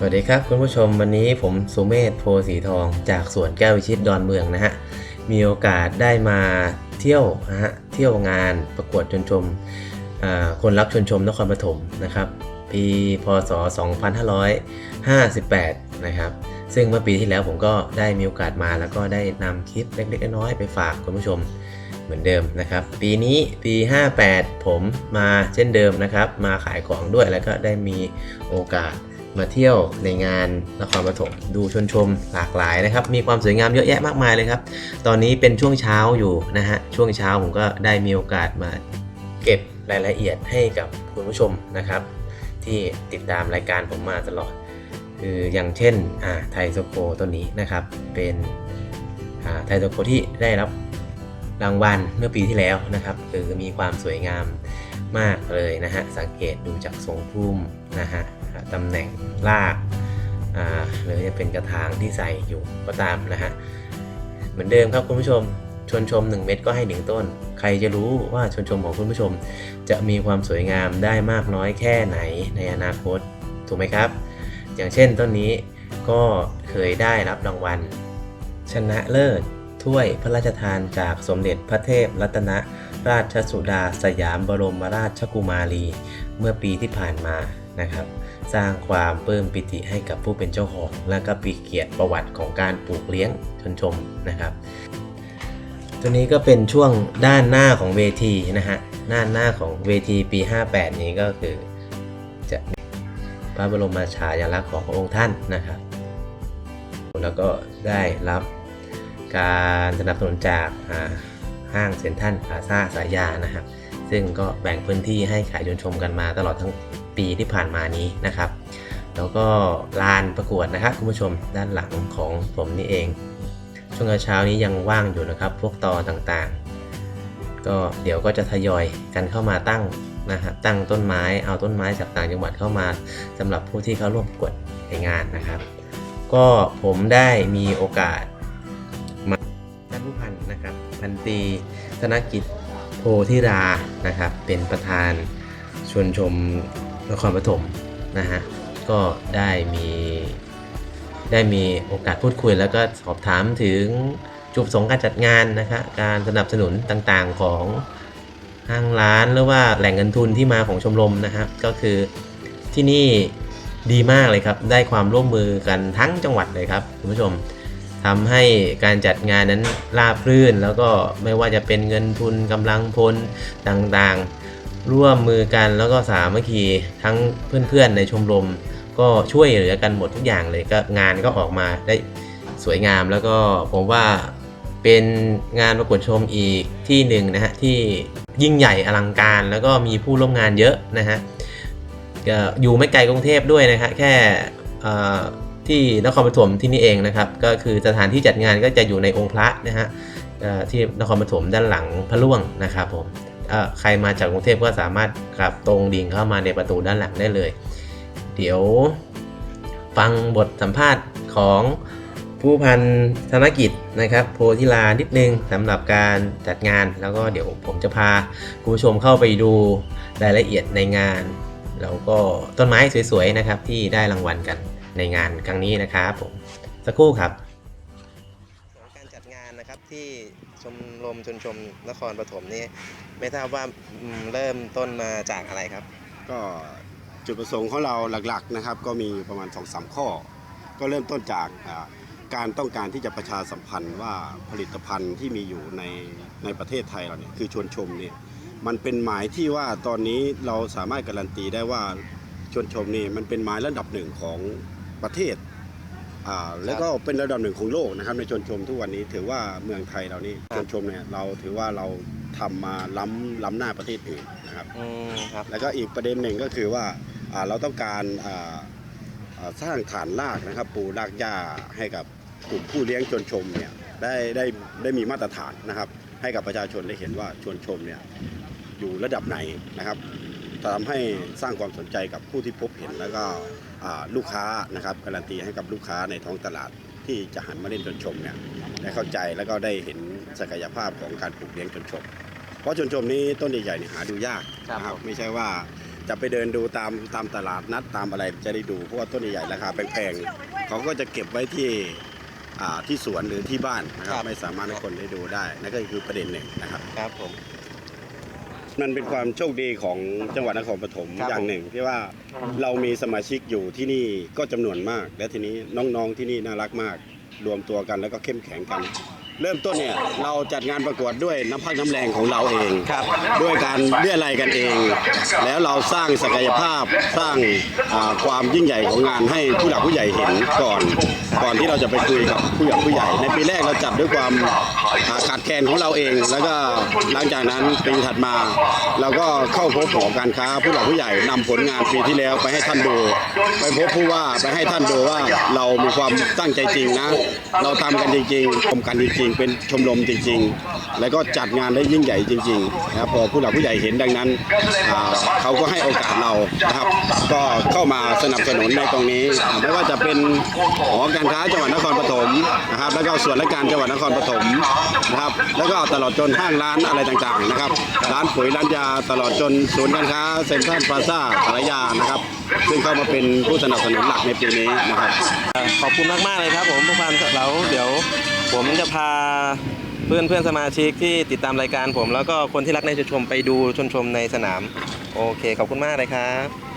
สวัสดีครับคุณผู้ชมวันนี้ผมสุเมธโพสีทอง จากสวนแก้ววิชิตดอนเมืองนะฮะมีโอกาสได้มาเที่ยวนะฮะเที่ยวงานประกวดชนชมคนรักชนชมนครปฐมนะครับปีพศ 2558 นะครับ ซึ่งเมื่อปีที่แล้วผมก็ได้มีโอกาสมาแล้วก็ได้นำคลิปเล็กๆน้อยๆไปฝากคุณผู้ชมเหมือนเดิมนะครับ ปีนี้ปี 58 ผมมาเช่นเดิมนะครับ มาขายของด้วยแล้วก็ได้มีโอกาส มาเที่ยวในงานนครปฐมดูชนชมหลากหลายนะครับ มีความสวยงามเยอะแยะมากมายเลยครับ ตอนนี้เป็นช่วงเช้าอยู่นะฮะ ช่วงเช้าผมก็ได้มีโอกาสมาเก็บรายละเอียดให้กับคุณผู้ชมนะครับ ที่ติดตามรายการผมมาตลอด คืออย่างเช่นอ่าไทโซโคตัวนี้นะครับ เป็นอ่าไทโซโคที่ได้รับรางวัลเมื่อปีที่แล้วนะครับ คือมีความสวยงามมากเลยนะฮะ สังเกตดูจากทรงพุ่มนะฮะ ตำแหน่งรากหรือจะเป็นกระถางที่ใส่อยู่ก็ตามนะฮะเหมือนเดิมครับคุณผู้ชมชวนชม 1 เม็ดก็ให้ 1 ต้น ใครจะรู้ว่าชวนชมของคุณผู้ชม จะมีความสวยงามได้มากน้อยแค่ไหนในอนาคตถูกไหมครับ อย่างเช่นต้นนี้ก็เคยได้รับรางวัล ชนะเลิศถ้วยพระราชทานจากสมเด็จพระเทพรัตนราชสุดาสยามบรมราชกุมารี เมื่อปีที่ผ่านมานะครับ สร้างความปลื้มปิติให้กับผู้เป็นเจ้าของ และก็ปีเกียรติประวัติของการปลูกเลี้ยงชนชมนะครับ ตัวนี้ก็เป็นช่วงด้านหน้าของเวทีนะฮะด้านหน้าของเวทีปี 58 นี้ก็คือจะพระบรมฉายาลักษณ์ของพระองค์ท่านนะครับ แล้วก็ได้รับการสนับสนุนจากห้างเซ็นทรัลพาซาสายานะครับ ซึ่งก็แบ่งพื้นที่ให้ขายยนชมกันมาตลอดทั้ง ปีที่ผ่านมานี้นะครับ แล้วก็ลานประกวดนะครับคุณผู้ชมด้านหลังของผมนี่เอง ช่วงเช้านี้ยังว่างอยู่นะครับ พวกตอต่างๆ ก็เดี๋ยวก็จะทยอยกันเข้ามาตั้งนะครับตั้งต้นไม้เอาต้นไม้จากต่างจังหวัดเข้ามาสำหรับผู้ที่เข้าร่วมประกวดในงานนะครับ ก็ผมได้มีโอกาสมาท่านผู้พันนะครับพันตีธนกิจโพธิรานะครับ เป็นประธานชวนชม นครปฐมนะฮะก็ได้มีได้มีโอกาสพูดคุยแล้วก็สอบถามถึงจุดประสงค์การจัดงานนะครับการสนับสนุนต่างๆของห้างร้านหรือว่าแหล่งเงินทุนที่มาของชมรมนะครับก็คือที่นี่ดีมากเลยครับ ได้ความร่วมมือกันทั้งจังหวัดเลยครับคุณผู้ชมทำให้การจัดงานนั้นราบรื่น แล้วก็ไม่ว่าจะเป็นเงินทุนกำลังพลต่างๆ ร่วมมือกันแล้วก็สามัคคีทั้งเพื่อนๆในชมรม ก็ช่วยเหลือกันหมดทุกอย่างเลยก็งานก็ออกมาได้สวยงามแล้วก็ผมว่าเป็นงานประกวดชมอีกที่หนึ่งนะฮะที่ยิ่งใหญ่อลังการแล้วก็มีผู้ร่วมงานเยอะนะฮะก็อยู่ไม่ไกลกรุงเทพด้วยนะครับแค่ที่นครปฐมที่นี่เองนะครับ ก็คือสถานที่จัดงานก็จะอยู่ในองค์พระนะฮะที่นครปฐมด้านหลังพระล่วงนะครับผม ใครมาจากกรุงเทพก็สามารถขับตรงดิ่งเข้ามาในประตูด้านหลังได้เลย เดี๋ยวฟังบทสัมภาษณ์ของผู้พันธนกิจนะครับ โพธิลานิดนึงสำหรับการจัดงาน แล้วก็เดี๋ยวผมจะพาคุณผู้ชมเข้าไปดูรายละเอียดในงาน แล้วก็ต้นไม้สวยๆนะครับที่ได้รางวัลกันในงานครั้งนี้นะครับผมสักครู่ครับการจัดงานนะครับที่ ชมรมชนชมนครปฐมนี่ไม่ทราบว่าเริ่มต้นมาจากอะไรครับ ก็จุดประสงค์ของเราหลักๆนะครับ ก็มีประมาณ2อสข้อ ก็เริ่มต้นจากการต้องการที่จะประชาสัมพันธ์ว่าผลิตภัณฑ์ที่มีอยู่ในในประเทศไทยเราเนี่ยคือชวนชมเนี่ยมันเป็นหมายที่ว่าตอนนี้เราสามารถการันตีได้ว่าชวนชมนี่มันเป็นหมายระดับหนึ่งของประเทศ แล้วก็เป็นระดับหนึ่งของโลกนะครับในชวนชมทุกวันนี้ถือว่าเมืองไทยเรานี่คชรับวนชมเนี่ยเราถือว่าเราทำมาล้ำล้ำหน้าประเทศอื่นนะครับอืมครับ แล้วก็อีกประเด็นหนึ่งก็คือว่าอ่าเราต้องการอ่าอ่าสร้างฐานรากนะครับปูรากหญ้าให้กับกลุ่มผู้เลี้ยงชวนชมเนี่ยได้ได้ได้มีมาตรฐานนะครับ ให้กับประชาชนได้เห็นว่าชวนชมเนี่ยอยู่ระดับไหนนะครับ ทำให้สร้างความสนใจกับผู้ที่พบเห็นแล้วก็อ่าลูกค้านะครับการันตีให้กับลูกค้าในท้องตลาดที่จะหันมาเล่นชวนชมเนี่ยได้เข้าใจแล้วก็ได้เห็นศักยภาพของการปลูกเลี้ยงชวนชม เพราะชวนชมนี้ต้นใหญ่ๆเนี่ยหาดูยากครับนะครับผมไม่ใช่ว่าจะไปเดินดูตามตามตลาดนัดตามอะไรจะได้ดูเพราะว่าต้นใหญ่ๆราคาแพงๆเขาก็จะเก็บไว้ที่อ่าที่สวนหรือที่บ้านนะครับครับไม่สามารถให้คนได้ดูได้นั่นก็คือประเด็นหนึ่งนะครับครับผม มันเป็นความโชคดีของจังหวัดนครปฐมครับอย่างหนึ่งที่ว่าเรามีสมาชิกอยู่ที่นี่ก็จำนวนมาก และทีนี้น้องๆที่นี่น่ารักมาก รวมตัวกันแล้วก็เข้มแข็งกัน เริ่มต้นเนี่ยเราจัดงานประกวดด้วยน้ำพักน้ำแรงของเราเองครับ ด้วยการเรียอะไรยกันเอง แล้วเราสร้างศักยภาพสร้างอ่าความยิ่งใหญ่ของงานให้ผู้หลักผู้ใหญ่เห็นก่อนก่อนที่เราจะไปคุยกับผู้หลักผู้ใหญ่ ในปีแรกเราจัดด้วยความขาดแคลนของเราเอง แล้วก็หลังจากนั้นปีถัดมา เราก็เข้าพบหอการค้าผู้หลักผู้ใหญ่นำผลงานปีที่แล้วไปให้ท่านดู ไปพบผู้ว่าไปให้ท่านดูว่าเรามีความตั้งใจจริงนะ เราทำกันจริงๆทำกันจริงๆ เป็นชมรมจริง ๆ แล้วก็จัดงานได้ยิ่งใหญ่จริงๆนะครับพอผู้หลักผู้ใหญ่เห็นดังนั้น เขาก็ให้โอกาสเรานะครับ ก็เข้ามาสนับสนุนในตรงนี้ไม่ว่าจะเป็นหอการการค้าจังหวัดนครปฐมนะครับ แล้วก็ส่วนราชการจังหวัดนครปฐมนะครับ แล้วก็ตลอดจนห้างร้านอะไรต่างๆนะครับ ร้านปุ๋ยร้านยาตลอดจนศูนย์การค้าเซ็นทรัลพลาซ่าสารยานะครับ ซึ่งเข้ามาเป็นผู้สนับสนุนหลักในปีนี้นะครับ ขอบคุณมากๆเลยครับผมผู้พันเราเดี๋ยวผมจะพาเพื่อนเพื่อนสมาชิกที่ติดตามรายการผม แล้วก็คนที่รักในชมชมไปดูชนชมในสนาม โอเค ขอบคุณมากเลยครับ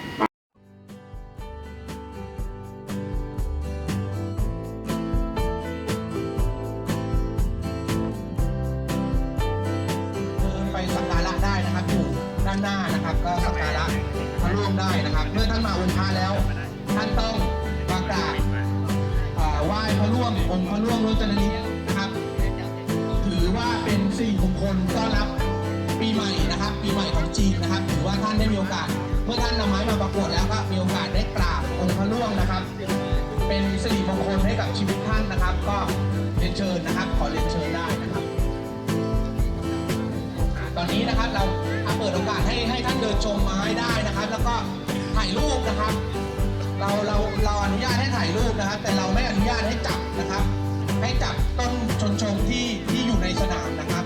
ประกวดแล้วก็มีโอกาสได้กราบองค์พระร่วงนะครับ เป็นสิริมงคลให้กับชีวิตท่านนะครับ ก็เรียนเชิญนะครับ ขอเรียนเชิญได้นะครับ ตอนนี้นะครับเราเปิดโอกาสให้ให้ท่านเดินชมไม้ได้นะครับ แล้วก็ถ่ายรูปนะครับ เราเราเราอนุญาตให้ถ่ายรูปนะครับ แต่เราไม่อนุญาตให้จับนะครับ ให้จับต้นชนชมที่ที่อยู่ในสนามนะครับ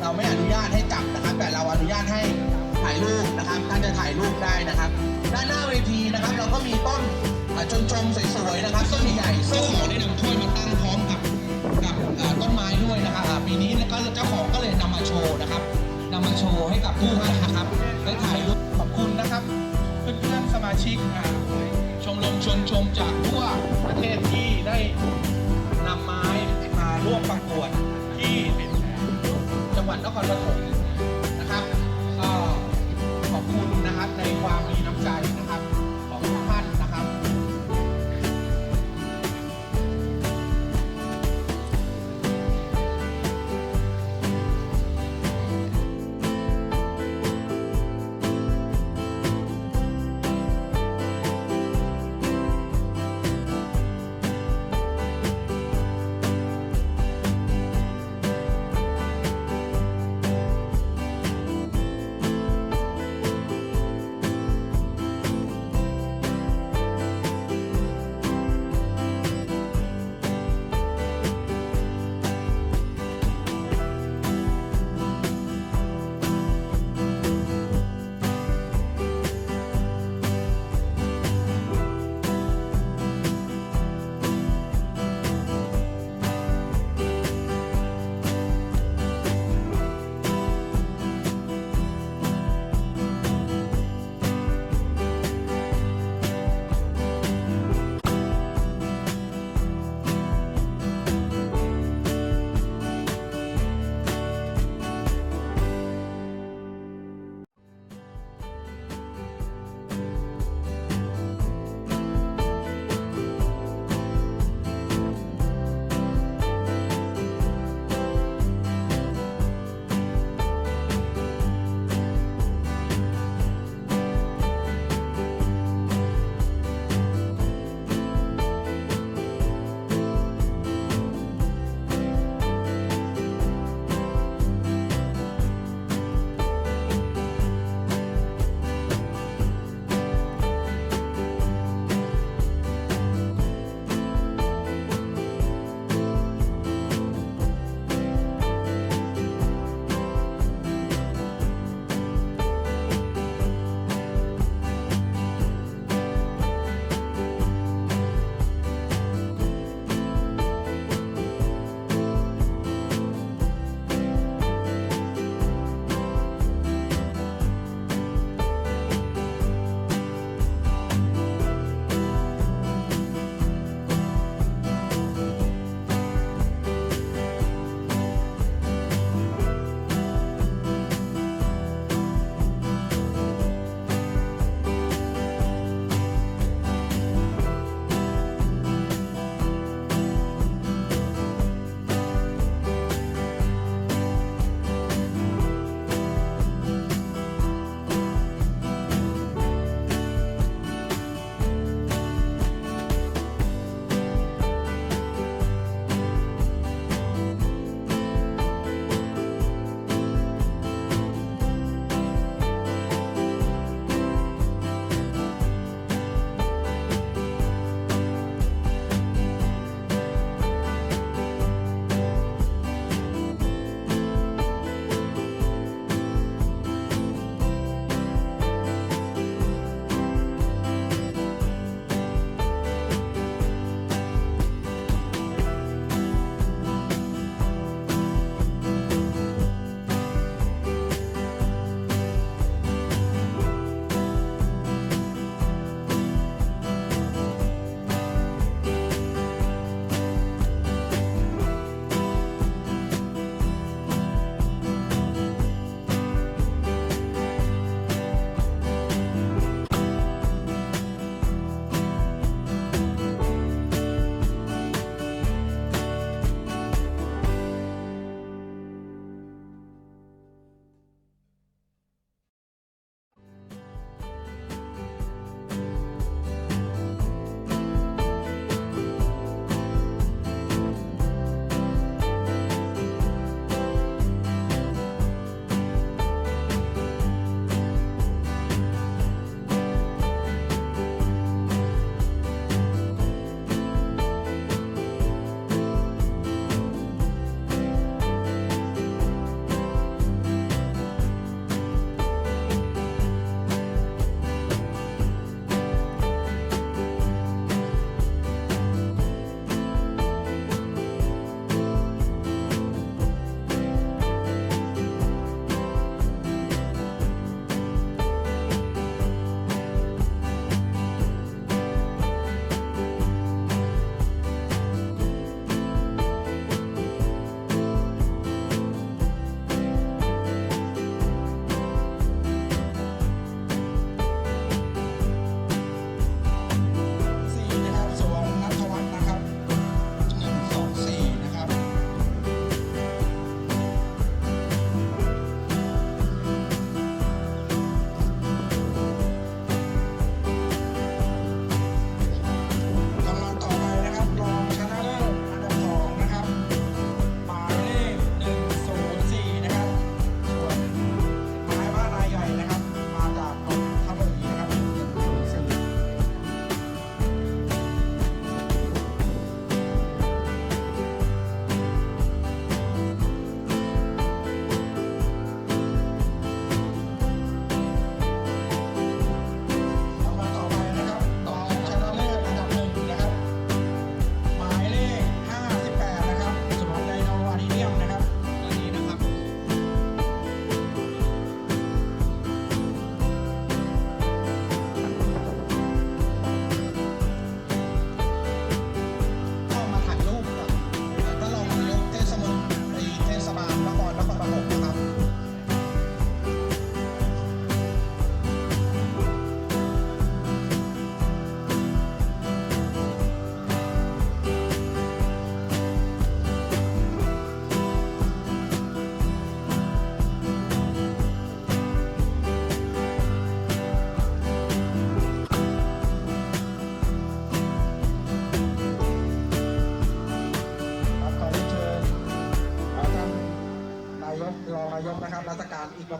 เราไม่อนุญาตให้จับนะครับ แต่เราอนุญาตให้ถ่ายรูปนะครับ ท่านจะถ่ายรูปได้นะครับ ด้านหน้าเวทีนะครับ เราก็มีต้นอะชนชมสวยๆนะครับต้นใหญ่ๆซึ่งเราได้นำถ้วยมาตั้งพร้อมกับกับต้นไม้ด้วยนะครับปีนี้ก็เจ้าของก็เลยนำมาโชว์นะครับนำมาโชว์ให้กับผู้ให้นะครับได้ถ่ายรูปขอบคุณนะครับ เพื่อนๆสมาชิกชมรมชนชมจากทั่วประเทศที่ได้นำไม้มาร่วมประกวดที่จังหวัดนครปฐมนะครับก็ขอบคุณนะครับในความมี น้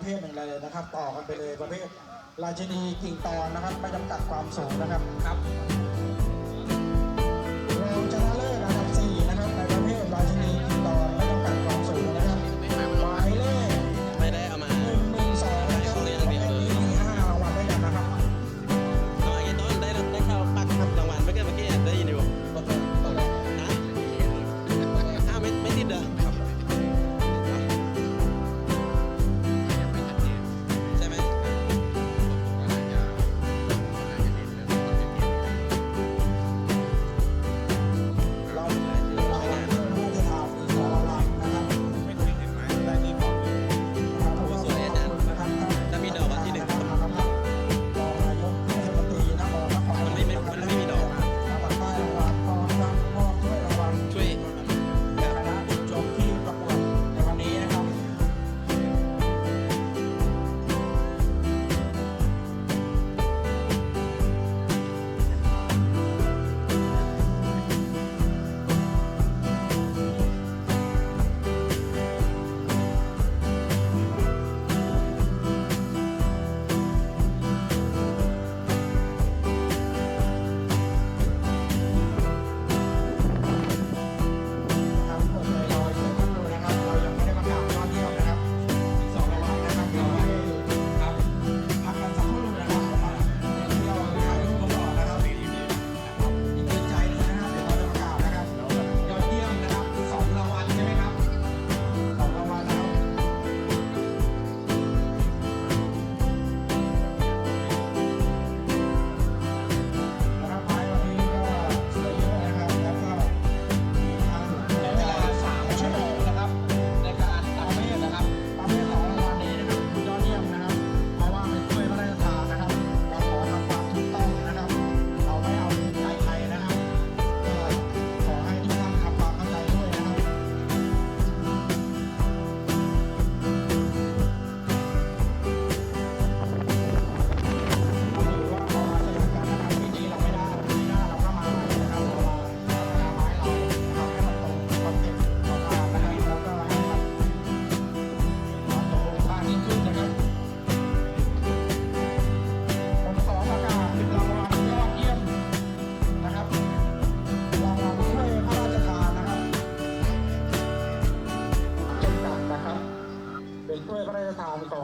ภทหนึ่งเลยนะครับ ต่อกันไปเลยประเภท ราชินีกิ่งตอนนะครับ ไม่จำกัดความสูงนะครับครับ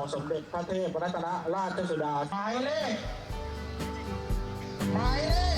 ของสมเด็จพระเทพรัตนราชสุดาหมายเลขหมายเลข